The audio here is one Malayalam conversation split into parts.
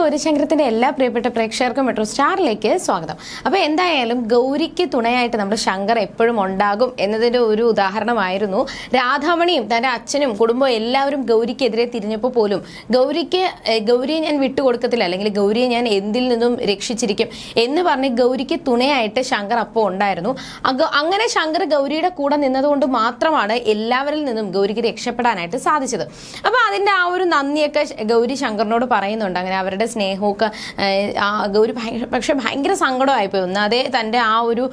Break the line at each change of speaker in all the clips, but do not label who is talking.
ഗൗരിശങ്കരത്തിന്റെ എല്ലാ പ്രിയപ്പെട്ട പ്രേക്ഷകർക്കും മെട്രോ സ്റ്റാറിലേക്ക് സ്വാഗതം. അപ്പോൾ എന്തായാലും ഗൗരിക്ക് തുണയായിട്ട് നമ്മുടെ ശങ്കർ എപ്പോഴും ഉണ്ടാകും എന്നതിന്റെ ഒരു ഉദാഹരണമായിരുന്നു രാധാമണിയും തന്റെ അച്ഛനും കുടുംബവും എല്ലാവരും ഗൗരിക്കെതിരെ തിരിഞ്ഞപ്പോൾ പോലും ഗൗരിക്ക് ഗൗരിയെ ഞാൻ വിട്ടുകൊടുക്കത്തില്ല അല്ലെങ്കിൽ ഗൗരിയെ ഞാൻ എന്തിൽ നിന്നും രക്ഷിച്ചിരിക്കും എന്ന് പറഞ്ഞ് ഗൗരിക്ക് തുണയായിട്ട് ശങ്കർ അപ്പോൾ ഉണ്ടായിരുന്നു. അങ്ങനെ ശങ്കർ ഗൗരിയുടെ കൂടെ നിന്നതുകൊണ്ട് മാത്രമാണ് എല്ലാവരിൽ നിന്നും ഗൗരിക്ക് രക്ഷപ്പെടാനായിട്ട് സാധിച്ചത്. അപ്പൊ അതിന്റെ ആ ഒരു നന്ദിയൊക്കെ ഗൗരി ശങ്കറിനോട് പറയുന്നുണ്ട്. അങ്ങനെ അവരുടെ സ്നേഹമൊക്കെ ഭയങ്കര പക്ഷെ ഭയങ്കര സങ്കടമായിപ്പോയി. ഒന്നാതെ തന്റെ ആ ഒരു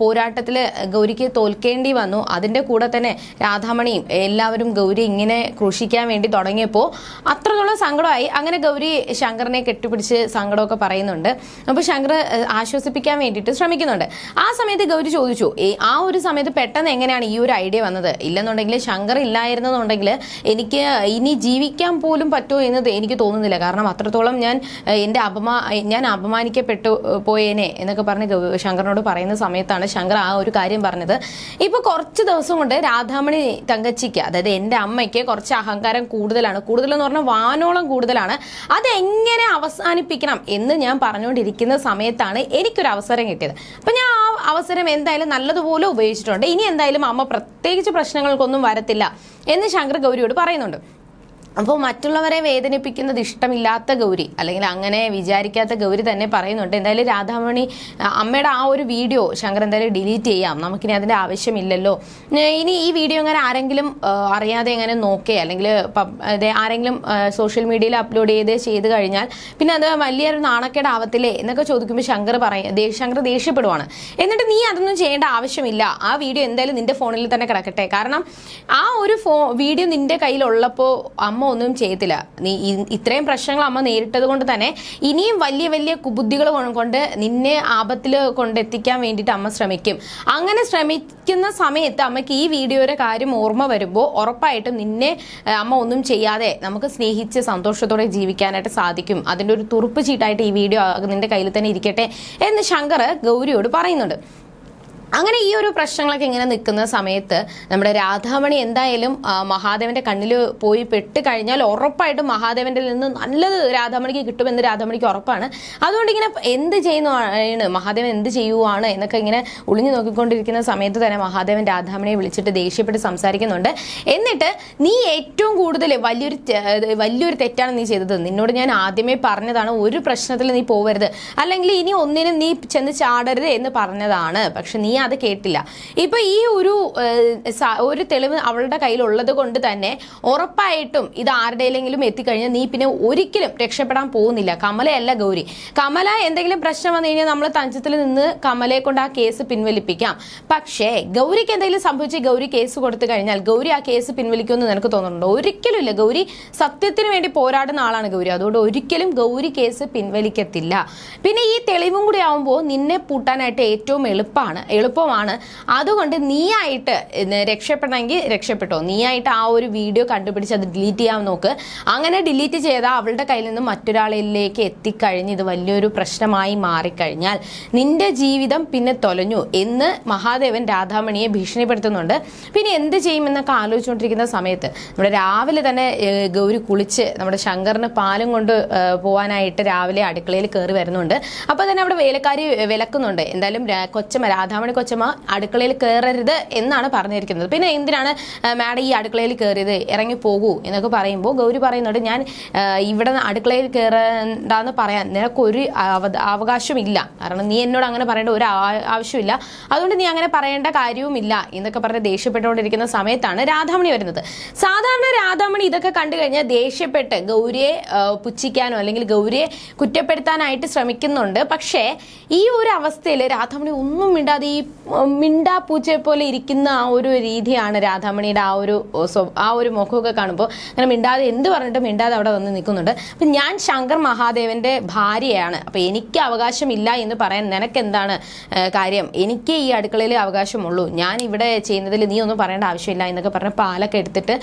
പോരാട്ടത്തിൽ ഗൗരിക്ക് തോൽക്കേണ്ടി വന്നു. അതിന്റെ കൂടെ തന്നെ രാധാമണിയും എല്ലാവരും ഗൗരി ഇങ്ങനെ ക്രൂശിക്കാൻ വേണ്ടി തുടങ്ങിയപ്പോൾ അത്രത്തോളം സങ്കടമായി. അങ്ങനെ ഗൗരി ശങ്കറിനെ കെട്ടിപ്പിടിച്ച് സങ്കടമൊക്കെ പറയുന്നുണ്ട്. അപ്പോൾ ശങ്കർ ആശ്വസിപ്പിക്കാൻ വേണ്ടിയിട്ട് ശ്രമിക്കുന്നുണ്ട്. ആ സമയത്ത് ഗൗരി ചോദിച്ചു "ഏ, ആ ഒരു സമയത്ത് പെട്ടെന്ന് എങ്ങനെയാണ് ഈ ഒരു ഐഡിയ വന്നത്? ഇല്ലെന്നുണ്ടെങ്കിൽ ശങ്കർ ഇല്ലായിരുന്നെന്നുണ്ടെങ്കിൽ എനിക്ക് ഇനി ജീവിക്കാൻ പോലും പറ്റുമോ എന്നത് എനിക്ക് തോന്നുന്നില്ല. കാരണം അത്രത്തോളം ഞാൻ എന്റെ അപമാ ഞാൻ അപമാനിക്കപ്പെട്ടു പോയേനെ എന്നൊക്കെ പറഞ്ഞ് ശങ്കറിനോട് പറയുന്ന സമയത്താണ് ശങ്കർ ആ ഒരു കാര്യം പറഞ്ഞത്. ഇപ്പൊ കുറച്ച് ദിവസം കൊണ്ട് രാധാമണി തങ്കച്ചിക്ക് അതായത് എന്റെ അമ്മയ്ക്ക് കുറച്ച് അഹങ്കാരം കൂടുതലാണ്. കൂടുതലെന്ന് പറഞ്ഞാൽ വാനോളം കൂടുതലാണ്. അതെങ്ങനെ അവസാനിപ്പിക്കണം എന്ന് ഞാൻ പറഞ്ഞുകൊണ്ടിരിക്കുന്ന സമയത്താണ് എനിക്കൊരു അവസരം കിട്ടിയത്. അപ്പൊ ഞാൻ ആ അവസരം എന്തായാലും നല്ലതുപോലെ ഉപയോഗിച്ചിട്ടുണ്ട്. ഇനി എന്തായാലും അമ്മ പ്രത്യേകിച്ച് പ്രശ്നങ്ങൾക്കൊന്നും വരത്തില്ല എന്ന് ശങ്കർ ഗൗരിയോട് പറയുന്നുണ്ട്. അപ്പോൾ മറ്റുള്ളവരെ വേദനിപ്പിക്കുന്നത് ഇഷ്ടമില്ലാത്ത ഗൗരി അല്ലെങ്കിൽ അങ്ങനെ വിചാരിക്കാത്ത ഗൗരി തന്നെ പറയുന്നുണ്ട്. എന്തായാലും രാധാമണി അമ്മയുടെ ആ ഒരു വീഡിയോ ശങ്കർ എന്തായാലും ഡിലീറ്റ് ചെയ്യാം. നമുക്കിനി അതിന്റെ ആവശ്യമില്ലല്ലോ. ഇനി ഈ വീഡിയോ അങ്ങനെ ആരെങ്കിലും അറിയാതെ ഇങ്ങനെ നോക്കേ അല്ലെങ്കിൽ ആരെങ്കിലും സോഷ്യൽ മീഡിയയിൽ അപ്ലോഡ് ചെയ്ത് ചെയ്ത് കഴിഞ്ഞാൽ പിന്നെ അത് വലിയൊരു നാണക്കേടാവത്തില്ലേ എന്നൊക്കെ ചോദിക്കുമ്പോൾ ശങ്കർ പറയും ശങ്കർ ദേഷ്യപ്പെടുവാണ്. എന്നിട്ട് നീ അതൊന്നും ചെയ്യേണ്ട ആവശ്യമില്ല. ആ വീഡിയോ എന്തായാലും നിന്റെ ഫോണിൽ തന്നെ കിടക്കട്ടെ. കാരണം ആ ഒരു ഫോ വീഡിയോ നിന്റെ കയ്യിലുള്ളപ്പോൾ അമ്മ ഒന്നും ചെയ്യത്തില്ല നീ ഇത്രയും പ്രശ്നങ്ങൾ അമ്മ നേരിട്ടത് കൊണ്ട് തന്നെ ഇനിയും വലിയ വലിയ കുബുദ്ധികൾ കൊണ്ട് നിന്നെ ആപത്തിൽ കൊണ്ടെത്തിക്കാൻ വേണ്ടിയിട്ട് അമ്മ ശ്രമിക്കും. അങ്ങനെ ശ്രമിക്കുന്ന സമയത്ത് അമ്മയ്ക്ക് ഈ വീഡിയോയുടെ കാര്യം ഓർമ്മ വരുമ്പോൾ ഉറപ്പായിട്ടും നിന്നെ അമ്മ ഒന്നും ചെയ്യാതെ നമുക്ക് സ്നേഹിച്ച് സന്തോഷത്തോടെ ജീവിക്കാനായിട്ട് സാധിക്കും. അതിന്റെ ഒരു തുറുപ്പ് ചീട്ടായിട്ട് ഈ വീഡിയോ നിന്റെ കയ്യിൽ തന്നെ ഇരിക്കട്ടെ എന്ന് ശങ്കർ ഗൗരിയോട് പറയുന്നുണ്ട്. അങ്ങനെ ഈ ഒരു പ്രശ്നങ്ങളൊക്കെ ഇങ്ങനെ നിൽക്കുന്ന സമയത്ത് നമ്മുടെ രാധാമണി എന്തായാലും മഹാദേവന്റെ കണ്ണിൽ പോയി പെട്ട് കഴിഞ്ഞാൽ ഉറപ്പായിട്ടും മഹാദേവന്റെ നിന്ന് നല്ലത് രാധാമണിക്ക് കിട്ടുമെന്ന് രാധാമണിക്ക് ഉറപ്പാണ്. അതുകൊണ്ട് ഇങ്ങനെ എന്ത് ചെയ്യുന്നതാണ് മഹാദേവൻ എന്ത് ചെയ്യുവാണ് എന്നൊക്കെ ഇങ്ങനെ ഒളിഞ്ഞു നോക്കിക്കൊണ്ടിരിക്കുന്ന സമയത്ത് തന്നെ മഹാദേവൻ രാധാമണിയെ വിളിച്ചിട്ട് ദേഷ്യപ്പെട്ട് സംസാരിക്കുന്നുണ്ട്. എന്നിട്ട് നീ ഏറ്റവും കൂടുതൽ വലിയൊരു വലിയൊരു തെറ്റാണ് നീ ചെയ്തത്. നിന്നോട് ഞാൻ ആദ്യമേ പറഞ്ഞതാണ് ഒരു പ്രശ്നത്തിൽ നീ പോവരുത്. അല്ലെങ്കിൽ ഇനി ഒന്നിനും നീ ചെന്ന് ചാടരുത് എന്ന് പറഞ്ഞതാണ്. പക്ഷെ നീ അത് കേട്ടില്ല. ഇപ്പൊ ഈ ഒരു ഒരു തെളിവ് അവളുടെ കയ്യിലുള്ളത് കൊണ്ട് തന്നെ ഉറപ്പായിട്ടും ഇത് ആരുടെയിലെങ്കിലും എത്തിക്കഴിഞ്ഞാൽ നീ പിന്നെ ഒരിക്കലും രക്ഷപ്പെടാൻ പോകുന്നില്ല. കമലയല്ല ഗൗരി. കമല എന്തെങ്കിലും പ്രശ്നം വന്നു കഴിഞ്ഞാൽ നമ്മൾ തഞ്ചത്തിൽ നിന്ന് കമലയെ കൊണ്ട് ആ കേസ് പിൻവലിപ്പിക്കാം. പക്ഷേ ഗൗരിക്ക് എന്തെങ്കിലും സംഭവിച്ച് ഗൗരി കേസ് കൊടുത്തു കഴിഞ്ഞാൽ ഗൗരി ആ കേസ് പിൻവലിക്കുമെന്ന് നിനക്ക് തോന്നുന്നുണ്ടോ? ഒരിക്കലും ഇല്ല ഗൗരി സത്യത്തിന് വേണ്ടി പോരാടുന്ന ആളാണ് ഗൗരി. അതുകൊണ്ട് ഒരിക്കലും ഗൗരി കേസ് പിൻവലിക്കത്തില്ല. പിന്നെ ഈ തെളിവും കൂടി ആവുമ്പോൾ നിന്നെ പൂട്ടാനായിട്ട് ഏറ്റവും എളുപ്പമാണ് എളുപ്പമാണ്. അതുകൊണ്ട് നീയായിട്ട് രക്ഷപ്പെടണമെങ്കിൽ രക്ഷപ്പെട്ടോ. നീയായിട്ട് ആ ഒരു വീഡിയോ കണ്ടുപിടിച്ച് അത് ഡിലീറ്റ് ചെയ്യാൻ നോക്ക്. അങ്ങനെ ഡിലീറ്റ് ചെയ്താൽ അവളുടെ കയ്യിൽ നിന്ന് മറ്റൊരാളിലേക്ക് എത്തിക്കഴിഞ്ഞ് ഇത് വലിയൊരു പ്രശ്നമായി മാറിക്കഴിഞ്ഞാൽ നിന്റെ ജീവിതം പിന്നെ തൊലഞ്ഞു എന്ന് മഹാദേവൻ രാധാമണിയെ ഭീഷണിപ്പെടുത്തുന്നുണ്ട്. പിന്നെ എന്ത് ചെയ്യുമെന്നൊക്കെ ആലോചിച്ചുകൊണ്ടിരിക്കുന്ന സമയത്ത് നമ്മുടെ രാവിലെ തന്നെ ഗൗരി കുളിച്ച് നമ്മുടെ ശങ്കറിന് പാലും കൊണ്ട് പോവാനായിട്ട് രാവിലെ അടുക്കളയിൽ കയറി വരുന്നുണ്ട്. അപ്പോൾ തന്നെ അവിടെ വേലക്കാരി വിലക്കുന്നുണ്ട്. എന്തായാലും കൊച്ചമ്മ രാധാമണി കൊച്ചമ്മ അടുക്കളയിൽ കയറരുത് എന്നാണ് പറഞ്ഞിരിക്കുന്നത്. പിന്നെ എന്തിനാണ് മാഡം ഈ അടുക്കളയിൽ കയറിയത് ഇറങ്ങി പോകൂ എന്നൊക്കെ പറയുമ്പോൾ ഗൗരി പറയുന്നുണ്ട് ഞാൻ ഇവിടെ അടുക്കളയിൽ കയറണ്ടെന്ന് പറയാൻ നിനക്കൊരു അവ- അവകാശമില്ല. കാരണം നീ എന്നോട് അങ്ങനെ പറയേണ്ട ഒരു ആവശ്യമില്ല. അതുകൊണ്ട് നീ അങ്ങനെ പറയേണ്ട കാര്യവുമില്ല. എന്നൊക്കെ പറഞ്ഞ് ദേഷ്യപ്പെട്ടുകൊണ്ടിരിക്കുന്ന സമയത്താണ് രാധാമണി വരുന്നത്. സാധാരണ രാധാമണി ഇതൊക്കെ കണ്ടു കഴിഞ്ഞാൽ ദേഷ്യപ്പെട്ട് ഗൗരിയെ പുച്ഛിക്കാനോ അല്ലെങ്കിൽ ഗൗരിയെ കുറ്റപ്പെടുത്താനായിട്ട് ശ്രമിക്കുന്നുണ്ട്. പക്ഷേ ഈ ഒരു അവസ്ഥയിൽ രാധാമണി ഒന്നും മിണ്ടാതെ ഈ മിണ്ടാ പൂച്ചയെ പോലെ ഇരിക്കുന്ന ആ ഒരു രീതിയാണ് രാധാമണിയുടെ ആ ഒരു ആ ഒരു മുഖമൊക്കെ കാണുമ്പോൾ അങ്ങനെ മിണ്ടാതെ എന്ത് പറഞ്ഞിട്ട് മിണ്ടാതെ അവിടെ വന്ന് നിൽക്കുന്നുണ്ട്. അപ്പം ഞാൻ ശങ്കർ മഹാദേവന്റെ ഭാര്യയാണ്. അപ്പം എനിക്ക് അവകാശമില്ല എന്ന് പറയാൻ നിനക്ക് എന്താണ് കാര്യം? എനിക്ക് ഈ അടുക്കളയിൽ അവകാശമുള്ളൂ. ഞാൻ ഇവിടെ ചെയ്യുന്നതിൽ നീ ഒന്നും പറയേണ്ട ആവശ്യമില്ല എന്നൊക്കെ പറഞ്ഞ് പാലൊക്കെ എടുത്തിട്ട്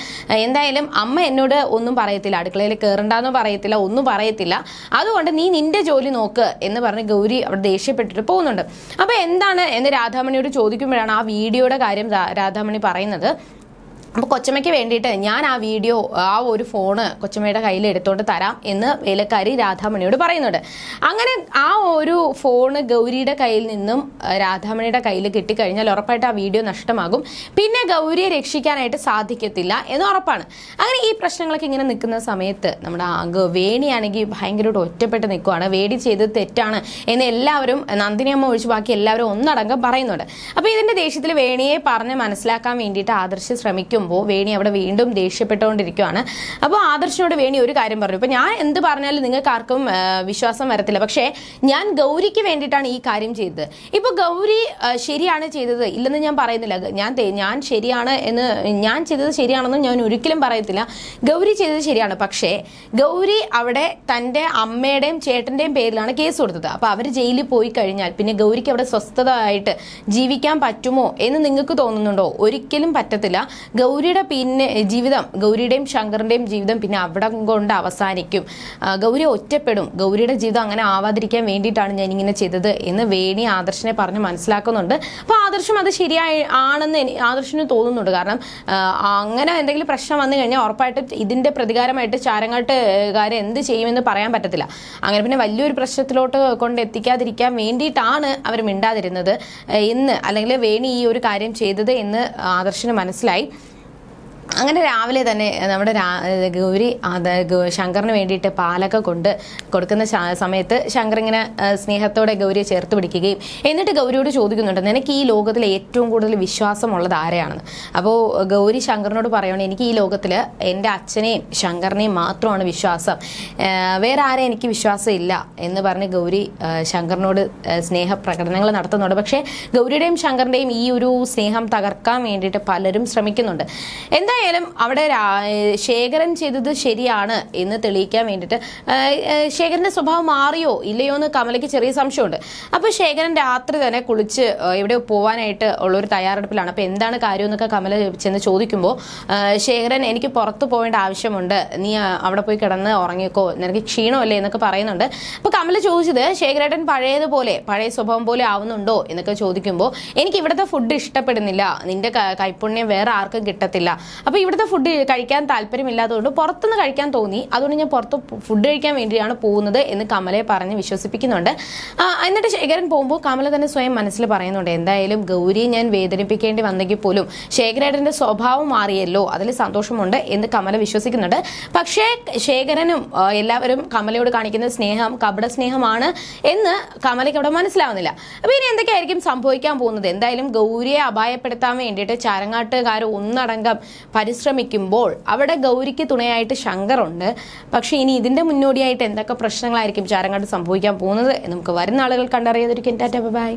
എന്തായാലും അമ്മ എന്നോട് ഒന്നും പറയത്തില്ല. അടുക്കളയിൽ കയറണ്ടെന്ന് പറയത്തില്ല ഒന്നും പറയത്തില്ല. അതുകൊണ്ട് നീ നിന്റെ ജോലി നോക്ക് എന്ന് പറഞ്ഞ് ഗൗരി അവിടെ ദേഷ്യപ്പെട്ടിട്ട് പോകുന്നുണ്ട്. അപ്പോൾ എന്താണ് എന്ന് രാധാമണിയോട് ചോദിക്കുമ്പോഴാണ് ആ വീഡിയോയുടെ കാര്യം രാധാമണി പറയുന്നത്. അപ്പോൾ കൊച്ചമ്മയ്ക്ക് വേണ്ടിയിട്ട് ഞാൻ ആ വീഡിയോ ആ ഒരു ഫോണ് കൊച്ചമ്മയുടെ കയ്യിൽ എടുത്തോണ്ട് തരാം എന്ന് വേലക്കാരി രാധാമണിയോട് പറയുന്നുണ്ട്. അങ്ങനെ ആ ഒരു ഫോണ് ഗൗരിയുടെ കയ്യിൽ നിന്നും രാധാമണിയുടെ കയ്യിൽ കിട്ടിക്കഴിഞ്ഞാൽ ഉറപ്പായിട്ട് ആ വീഡിയോ നഷ്ടമാകും. പിന്നെ ഗൗരിയെ രക്ഷിക്കാനായിട്ട് സാധിക്കത്തില്ല എന്ന് ഉറപ്പാണ്. അങ്ങനെ ഈ പ്രശ്നങ്ങളൊക്കെ ഇങ്ങനെ നിൽക്കുന്ന സമയത്ത് നമ്മുടെ വേണിയാണെങ്കിൽ ഭയങ്കരമായിട്ട് ഒറ്റപ്പെട്ട് നിൽക്കുവാണ്. വേടി ചെയ്തത് തെറ്റാണ് എന്ന് എല്ലാവരും നന്ദിനിയമ്മ ഒഴിച്ച് ബാക്കി എല്ലാവരും ഒന്നടങ്കം പറയുന്നുണ്ട്. അപ്പോൾ ഇതിന്റെ ദേഷ്യത്തിൽ വേണിയെ പറഞ്ഞ് മനസ്സിലാക്കാൻ വേണ്ടിയിട്ട് ആദർശ് ശ്രമിക്കുമ്പോൾ വേണി അവിടെ വീണ്ടും ദേഷ്യപ്പെട്ടുകൊണ്ടിരിക്കുകയാണ് അപ്പോൾ ആദർശിനോട് വേണി ഒരു കാര്യം പറഞ്ഞു. ഇപ്പം ഞാൻ എന്ത് പറഞ്ഞാലും നിങ്ങൾക്ക് ആർക്കും വിശ്വാസം വരത്തില്ല. പക്ഷേ ഞാൻ ഗൗരിക്ക് വേണ്ടിയിട്ടാണ് ഈ കാര്യം ചെയ്തത്. ഇപ്പോൾ ഗൗരി ശരിയാണ് ചെയ്തത് ഇല്ലെന്ന് ഞാൻ പറയുന്നില്ല. ഞാൻ ഞാൻ ശരിയാണ് എന്ന് ഞാൻ ചെയ്തത് ശരിയാണെന്ന് ഞാൻ ഒരിക്കലും പറയത്തില്ല. ഗൗരി ചെയ്തത് ശരിയാണ്. പക്ഷേ ഗൗരി അവിടെ തന്റെ അമ്മയുടെയും ചേട്ടന്റെയും പേരിലാണ് കേസ് കൊടുത്തത്. അപ്പോൾ അവർ ജയിലിൽ പോയി കഴിഞ്ഞാൽ പിന്നെ ഗൗരിക്ക് അവിടെ സ്വസ്ഥതയായിട്ട് ജീവിക്കാൻ പറ്റുമോ എന്ന് നിങ്ങൾക്ക് തോന്നുന്നുണ്ടോ? ഒരിക്കലും പറ്റത്തില്ല. ഗൗരിയുടെ പിന്നെ ജീവിതം ഗൗരിയുടെയും ശങ്കറിന്റെയും ജീവിതം പിന്നെ അവിടെ കൊണ്ട് അവസാനിക്കും. ഗൗരി ഒറ്റപ്പെടും. ഗൗരിയുടെ ജീവിതം അങ്ങനെ ആവാതിരിക്കാൻ വേണ്ടിയിട്ടാണ് ഞാൻ ഇങ്ങനെ ചെയ്തത് എന്ന് വേണി ആദർശനെ പറഞ്ഞ് മനസ്സിലാക്കുന്നുണ്ട്. അപ്പോൾ ആദർശം അത് ശരിയായി ആണെന്ന് ആദർശന് തോന്നുന്നുണ്ട്. കാരണം അങ്ങനെ എന്തെങ്കിലും പ്രശ്നം വന്നു കഴിഞ്ഞാൽ ഉറപ്പായിട്ട് ഇതിന്റെ പ്രതികാരമായിട്ട് ചാരങ്ങാട്ടുകാരെ എന്ത് ചെയ്യുമെന്ന് പറയാൻ പറ്റത്തില്ല. അങ്ങനെ പിന്നെ വലിയൊരു പ്രശ്നത്തിലോട്ട് കൊണ്ട് എത്തിക്കാതിരിക്കാൻ വേണ്ടിയിട്ടാണ് അവർ മിണ്ടാതിരുന്നത് എന്ന് അല്ലെങ്കിൽ വേണി ഈ ഒരു കാര്യം ചെയ്തത് എന്ന് ആദർശന് മനസ്സിലായി. അങ്ങനെ രാവിലെ തന്നെ നമ്മുടെ ഗൗരി ശങ്കറിന് വേണ്ടിയിട്ട് പാലൊക്കെ കൊണ്ട് കൊടുക്കുന്ന സമയത്ത് ശങ്കർ ഇങ്ങനെ സ്നേഹത്തോടെ ഗൗരിയെ ചേർത്ത് പിടിക്കുകയും എന്നിട്ട് ഗൗരിയോട് ചോദിക്കുന്നുണ്ട് നിനക്ക് ഈ ലോകത്തിൽ ഏറ്റവും കൂടുതൽ വിശ്വാസമുള്ളത് ആരെയാണെന്ന് അപ്പോൾ ഗൗരി ശങ്കറിനോട് പറയുകയാണ് എനിക്ക് ഈ ലോകത്തിൽ എന്റെ അച്ഛനെയും ശങ്കറിനെയും മാത്രമാണ് വിശ്വാസം. വേറെ ആരെയും എനിക്ക് വിശ്വാസം ഇല്ല. എന്ന് പറഞ്ഞ് ഗൗരി ശങ്കറിനോട് ആ, സ്നേഹ പ്രകടനങ്ങൾ നടത്തുന്നുണ്ട്. പക്ഷേ ഗൗരിയുടെയും ശങ്കറിന്റെയും ഈ ഒരു സ്നേഹം തകർക്കാൻ വേണ്ടിയിട്ട് പലരും ശ്രമിക്കുന്നുണ്ട്. എന്തായാലും അവിടെ ശേഖരൻ ചെയ്തത് ശരിയാണ് എന്ന് തെളിയിക്കാൻ വേണ്ടിയിട്ട്. ശേഖരന്റെ സ്വഭാവം മാറിയോ ഇല്ലയോ എന്ന് കമലയ്ക്ക് ചെറിയ സംശയമുണ്ട്. അപ്പോൾ ശേഖരൻ രാത്രി തന്നെ കുളിച്ച് ഇവിടെ എവിടെ ഉള്ള ഉള്ളൊരു തയ്യാറെടുപ്പിലാണ്. അപ്പോൾ എന്താണ് കാര്യം എന്നൊക്കെ കമല ചെന്ന് ചോദിക്കുമ്പോൾ ശേഖരൻ എനിക്ക് പുറത്ത് പോകേണ്ട ആവശ്യമുണ്ട്. നീ അവിടെ പോയി കിടന്ന് ഉറങ്ങിക്കോ. നിനക്ക് ക്ഷീണമല്ലേ എന്നൊക്കെ പറയുന്നുണ്ട്. അപ്പോൾ കമല ചോദിച്ചത് ശേഖരേട്ടൻ പഴയതുപോലെ പഴയ സ്വഭാവം പോലെ ആവുന്നുണ്ടോ എന്നൊക്കെ ചോദിക്കുമ്പോൾ എനിക്ക് ഇവിടുത്തെ ഫുഡ് ഇഷ്ടപ്പെടുന്നില്ല. നിന്റെ കൈപ്പുണ്യം വേറെ ആർക്കും കിട്ടത്തില്ല. അപ്പോൾ ഇവിടുത്തെ ഫുഡ് കഴിക്കാൻ താല്പര്യമില്ലാത്തതുകൊണ്ട് പുറത്തുനിന്ന് കഴിക്കാൻ തോന്നി. അതുകൊണ്ട് ഞാൻ പുറത്ത് ഫുഡ് കഴിക്കാൻ വേണ്ടിയാണ് പോകുന്നത് എന്ന് കമലയെ പറഞ്ഞ് വിശ്വസിപ്പിക്കുന്നുണ്ട്. എന്നിട്ട് ശേഖരൻ പോകുമ്പോൾ കമല തന്നെ സ്വയം മനസ്സിൽ പറയുന്നുണ്ട് എന്തായാലും ഗൗരിയെ ഞാൻ വേദനിപ്പിക്കേണ്ടി വന്നെങ്കിൽ പോലും ശേഖരേട്ടന്റെ സ്വഭാവം മാറിയല്ലോ അതിൽ സന്തോഷമുണ്ട് എന്ന് കമല വിശ്വസിക്കുന്നുണ്ട്. പക്ഷേ ശേഖരനും എല്ലാവരും കമലയോട് കാണിക്കുന്ന സ്നേഹം കപട സ്നേഹമാണ് എന്ന് കമലയ്ക്ക് അവിടെ മനസ്സിലാവുന്നില്ല. അപ്പോൾ ഇനി എന്തൊക്കെയായിരിക്കും സംഭവിക്കാൻ പോകുന്നത്? എന്തായാലും ഗൗരിയെ അപായപ്പെടുത്താൻ വേണ്ടിയിട്ട് ചാരങ്ങാട്ടുകാർ ഒന്നടങ്കം പരിശ്രമിക്കുമ്പോൾ അവിടെ ഗൗരിക്ക് തുണയായിട്ട് ശങ്കറുണ്ട്. പക്ഷേ ഇനി ഇതിന്റെ മുന്നോടിയായിട്ട് എന്തൊക്കെ പ്രശ്നങ്ങളായിരിക്കും ചാരങ്ങാട്ട് സംഭവിക്കാൻ പോകുന്നത് നമുക്ക് വരുന്ന ആളുകൾ കണ്ടറിയാതിരിക്കും ടാറ്റ ബൈ.